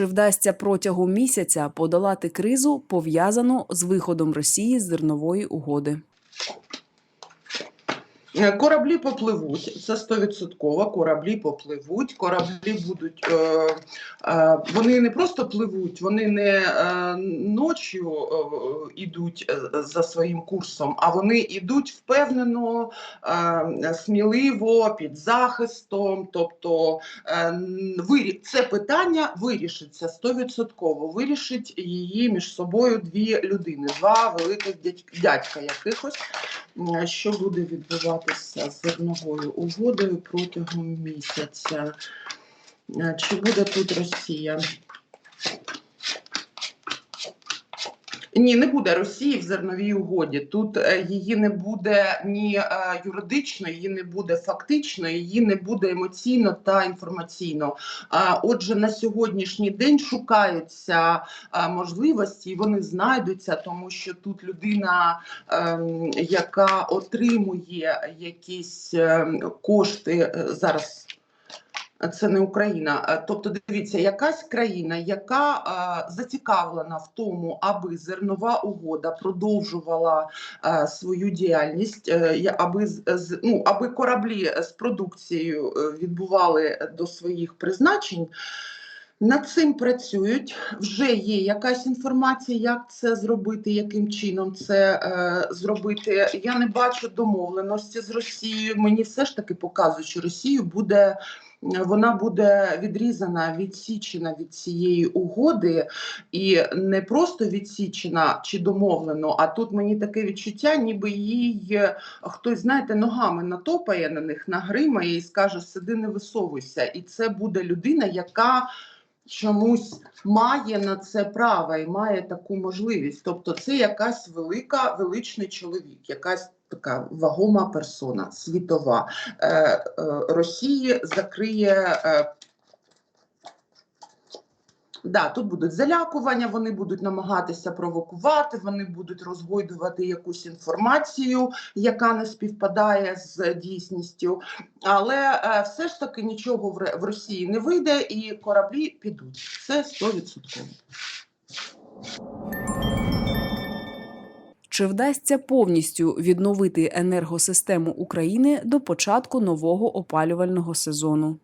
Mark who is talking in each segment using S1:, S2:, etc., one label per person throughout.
S1: Чи вдасться протягом місяця подолати кризу, пов'язану з виходом Росії з зернової угоди?
S2: Е, Кораблі попливуть, це стовідсотково. Кораблі попливуть, кораблі будуть. Е, е, вони не просто пливуть, вони не е, ночі ідуть е, за своїм курсом, а вони йдуть впевнено, сміливо, під захистом. Тобто це питання вирішиться стовідсотково. Вирішить її між собою дві людини, два великих дядька якихось. Що буде відбуватися з зерновою угодою протягом місяця. Е, Чи буде тут Росія? Ні, не буде Росії в зерновій угоді. Тут е, її не буде ні е, юридично, її не буде фактично, її не буде емоційно та інформаційно. Отже, на сьогоднішній день шукаються е, можливості, вони знайдуться, тому що тут людина ем, яка отримує якісь ем, кошти зараз. Це не Україна. Тобто, дивіться, якась країна, яка зацікавлена в тому, аби зернова угода продовжувала свою діяльність, е, аби ну, аби кораблі з продукцією е, відбували до своїх призначень. Над цим працюють. Вже є якась інформація, як це зробити, яким чином це е, зробити. Я не бачу домовленості з Росією. Мені все ж таки показують, що Росію буде. Вона буде відрізана, відсічена від цієї угоди, і не просто відсічена чи домовлено. А тут мені таке відчуття, ніби їй е, хтось, знаєте, ногами натопає на них, нагримає і скаже: сиди, не висовуйся. І це буде людина, яка чомусь має на це право і має таку можливість. Тобто, це якась велика, величний чоловік, якась така вагома персона, світова. Е, е, Росії закриє. Е, Да, тут будуть залякування, вони будуть намагатися провокувати, вони будуть розгойдувати якусь інформацію, яка не співпадає з дійсністю. Але е, все ж таки нічого в, в Росії не вийде, і кораблі підуть. Це 100%.
S1: Чи вдасться повністю відновити енергосистему України до початку нового опалювального сезону?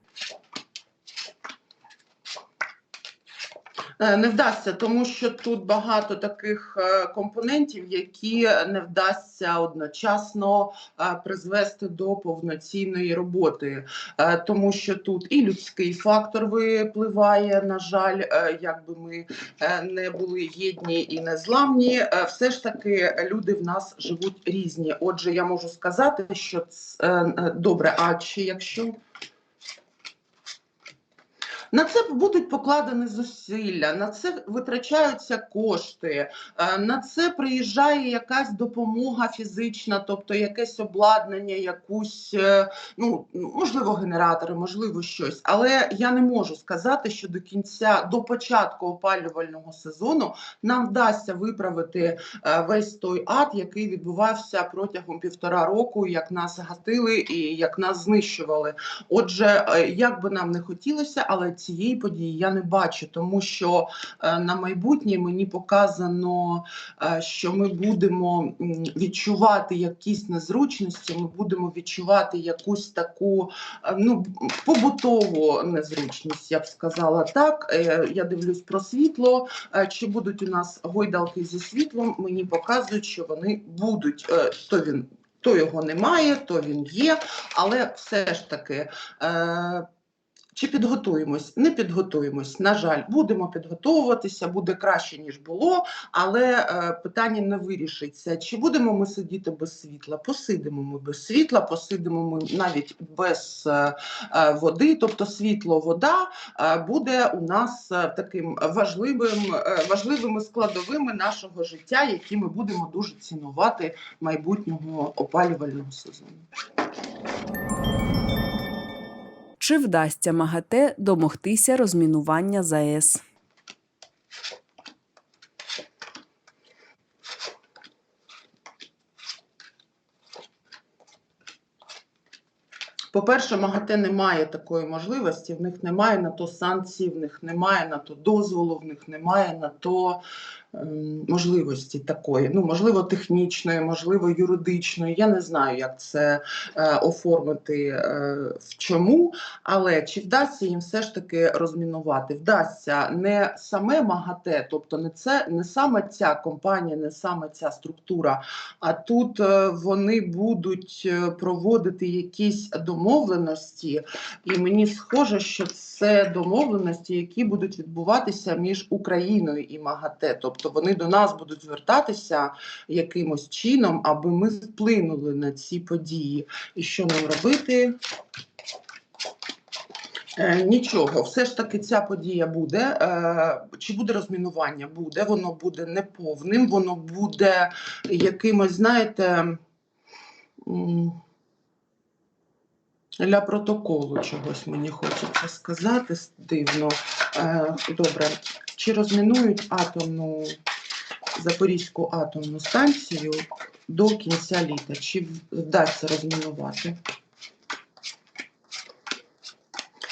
S2: Не вдасться, тому що тут багато таких е, компонентів, які не вдасться одночасно е, призвести до повноцінної роботи, Е, тому що тут і людський фактор випливає. На жаль, е, якби ми е, не були єдні і незламні, е, все ж таки люди в нас живуть різні. Отже, я можу сказати, що ц- е, е, добре. А чи якщо на це будуть покладені зусилля, на це витрачаються кошти, е, на це приїжджає якась допомога фізична, тобто якесь обладнання, якусь, е, ну можливо, генератори, можливо, щось. Але я не можу сказати, що до кінця, до початку опалювального сезону нам вдасться виправити е, весь той ад, який відбувався протягом півтора року, як нас гатили і як нас знищували. Отже, як би нам не хотілося, але цієї події я не бачу, тому що е, на майбутнє мені показано, е, що ми будемо відчувати якісь незручності, ми будемо відчувати якусь таку е, ну, побутову незручність, я б сказала так. Я дивлюсь про світло. Чи будуть у нас гойдалки зі світлом? Мені показують, що вони будуть. То він то його немає, то він є, але все ж таки. Чи підготуємось? Не підготуємось. На жаль, будемо підготовуватися, буде краще ніж було, але е, питання не вирішиться. Чи будемо ми сидіти без світла? Посидимо ми без світла, посидимо ми навіть без е, е, води. Тобто світло, вода буде у нас таким важливим, важливими складовими нашого життя, які ми будемо дуже цінувати майбутнього опалювального сезону.
S1: Чи вдасться МАГАТЕ домогтися розмінування ЗАЕС?
S2: По-перше, МАГАТЕ не має такої можливості, в них немає на то санкцій, в них немає на то дозволу, в них немає на то можливості такої. Ну, можливо, технічної, можливо, юридичної. Я не знаю, як це е, оформити е, в чому, але чи вдасться їм все ж таки розмінувати? Вдасться не саме МАГАТЕ, тобто не це не саме ця компанія, не саме ця структура, а тут е, вони будуть е, проводити якісь домовленості, і мені схоже, що це домовленості, які будуть відбуватися між Україною і МАГАТЕ. Тобто вони до нас будуть звертатися якимось чином, аби ми вплинули на ці події. І що нам робити? Е, Нічого, все ж таки ця подія буде. Е, Чи буде розмінування? Буде, воно буде неповним, воно буде якимось, знаєте, для протоколу чогось мені хочеться сказати дивно. Е, Добре, чи розмінують атомну Запорізьку атомну станцію до кінця літа? Чи вдасться розмінувати?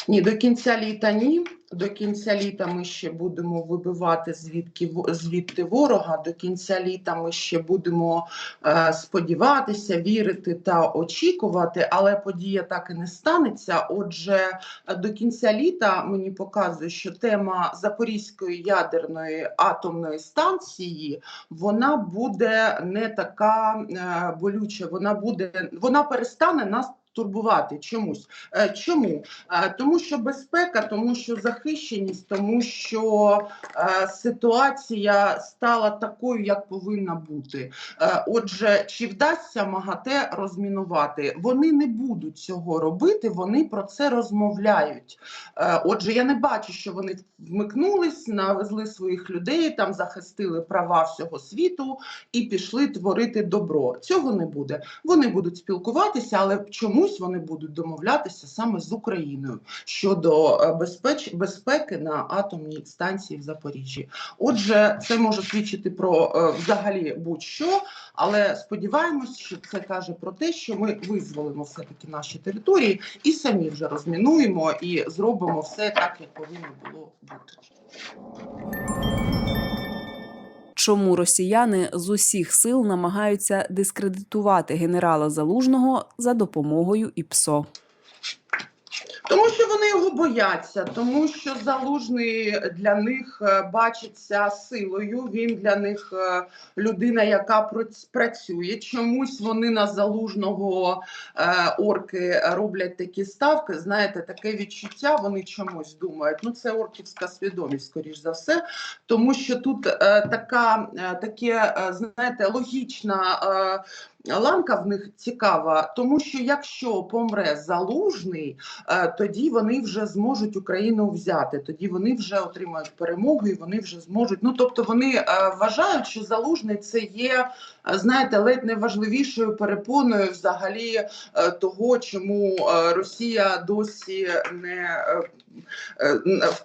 S2: Ні, до кінця літа ні. До кінця літа ми ще будемо вибивати звідки звідти ворога. До кінця літа ми ще будемо е, сподіватися, вірити та очікувати, але подія так і не станеться. Отже, до кінця літа мені показує, що тема Запорізької ядерної атомної станції вона буде не така е, болюча. Вона буде, вона перестане нас. Турбувати чомусь. Е, Чому? Е, Тому що безпека, тому що захищеність, тому що е, ситуація стала такою, як повинна бути. Отже, чи вдасться МАГАТЕ розмінувати? Вони не будуть цього робити, вони про це розмовляють. Отже, я не бачу, що вони вмикнулись, навезли своїх людей, там захистили права всього світу і пішли творити добро. Цього не буде. Вони будуть спілкуватися, але чомусь вони будуть домовлятися саме з Україною щодо е, безпеч... безпеки на атомній станції в Запоріжжі. Отже, це може свідчити про е, взагалі будь-що, але сподіваємось, що це каже про те, що ми визволимо все таки наші території і самі вже розмінуємо і зробимо все так, як повинно було бути.
S1: Чому росіяни з усіх сил намагаються дискредитувати генерала Залужного за допомогою ІПСО?
S2: Тому що вони його бояться, тому що залужний для них е, бачиться силою. Він для них е, людина, яка працює. Чомусь вони на залужного е, орки роблять такі ставки. Знаєте, таке відчуття. Вони чомусь думають. Ну це орківська свідомість, скоріш за все, тому що тут така таке, знаєте, логічна. Ланка в них цікава, тому що якщо помре залужний, е, тоді вони вже зможуть Україну взяти. Тоді вони вже отримають перемогу і вони вже зможуть. Ну тобто вони е, вважають, що залужний це є, е, знаєте, ледь не важливішою перепоною взагалі того, чому Росія досі не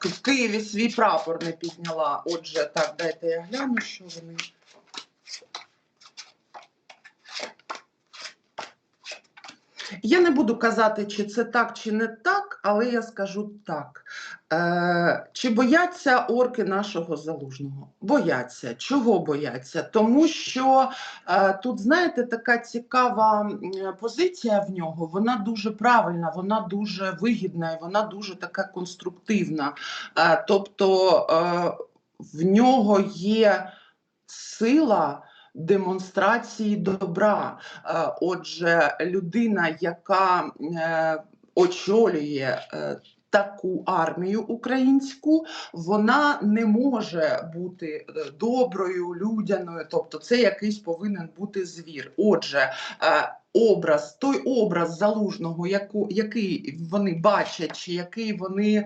S2: в Києві свій прапор не підняла. Отже, так дайте я гляну, що вони. Я не буду казати, чи це так, чи не так, але я скажу так. Е, чи бояться орки нашого залужного? Бояться. Чого бояться? Тому що е, тут, знаєте, така цікава позиція в нього, вона дуже правильна, вона дуже вигідна і вона дуже така конструктивна. Е, тобто е, в нього є сила демонстрації добра. Е, Отже, людина, яка е, очолює е, таку армію українську, вона не може бути доброю, людяною, тобто це якийсь повинен бути звір. Отже, образ, той образ залужного, яку, який вони бачать, чи який вони е,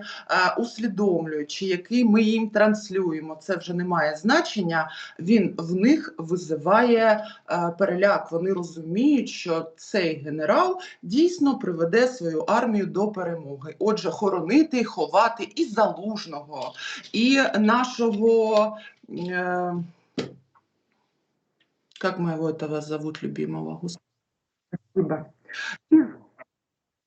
S2: усвідомлюють, чи який ми їм транслюємо, це вже не має значення. Він в них визиває е, переляк. Вони розуміють, що цей генерал дійсно приведе свою армію до перемоги. Отже, хоронити, ховати і залужного, і нашого. Е, как моего этого зовут любимого? Спасибо.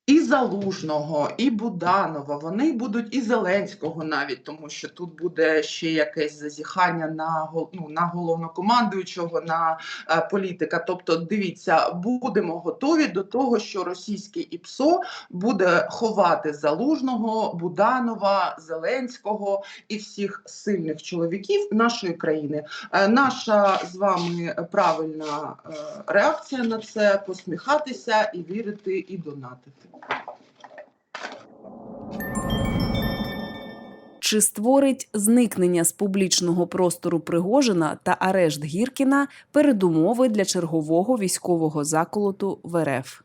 S2: І Залужного, і Буданова. Вони будуть і Зеленського навіть, тому що тут буде ще якесь зазіхання на ну, на головнокомандуючого, на е, політика. Тобто, дивіться, будемо готові до того, що російське ІПСО буде ховати Залужного, Буданова, Зеленського і всіх сильних чоловіків нашої країни. Е, Наша з вами правильна е, реакція на це посміхатися і вірити, і донатити.
S1: Чи створить зникнення з публічного простору Пригожина та арешт Гіркіна передумови для чергового військового заколоту в РФ?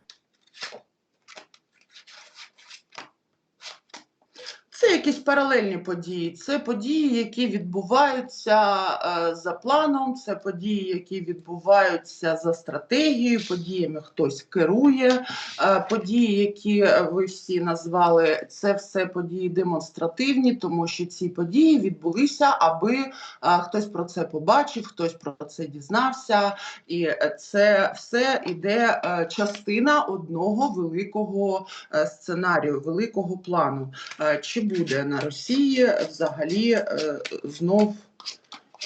S2: Це якісь паралельні події. Це події, які відбуваються е, за планом, це події, які відбуваються за стратегією, подіями хтось керує. Е, події, які ви всі назвали, це все події демонстративні, тому що ці події відбулися, аби е, хтось про це побачив, хтось про це дізнався, і е, це все іде е, частина одного великого е, сценарію, великого плану. Е, Чи буде на Росії взагалі е, знов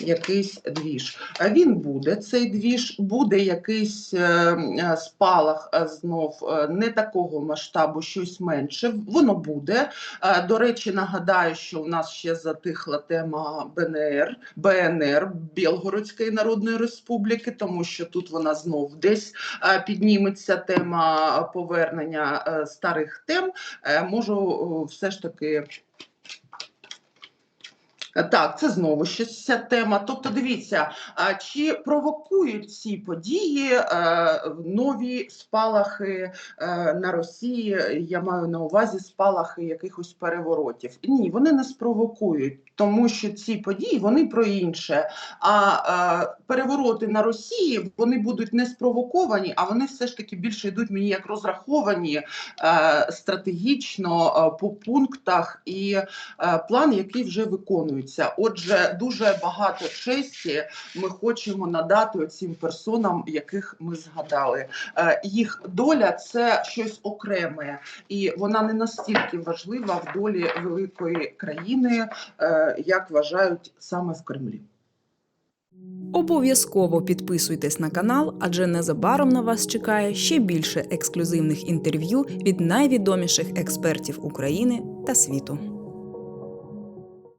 S2: якийсь двіж? Він буде цей двіж, буде якийсь е, е, спалах е, знов не такого масштабу, щось менше. Воно буде. До речі, нагадаю, що у нас ще затихла тема БНР, БНР Білгородської Народної Республіки, тому що тут вона знов десь підніметься тема повернення старих тем. Можу все ж таки. Е, Так, це знову щось ця тема. Тобто, дивіться, чи провокують ці події е, нові спалахи е, на Росії? Я маю на увазі спалахи якихось переворотів. Ні, вони не спровокують, тому що ці події вони про інше. А перевороти на Росії вони будуть не спровоковані, а вони все ж таки більше йдуть мені як розраховані стратегічно по пунктах і план, який вже виконується. Отже, дуже багато честі ми хочемо надати цим персонам, яких ми згадали. Е, Їх доля це щось окреме, і вона не настільки важлива в долі великої країни, е, як вважають саме в Кремлі.
S1: Обов'язково підписуйтесь на канал, адже незабаром на вас чекає ще більше ексклюзивних інтерв'ю від найвідоміших експертів України та світу.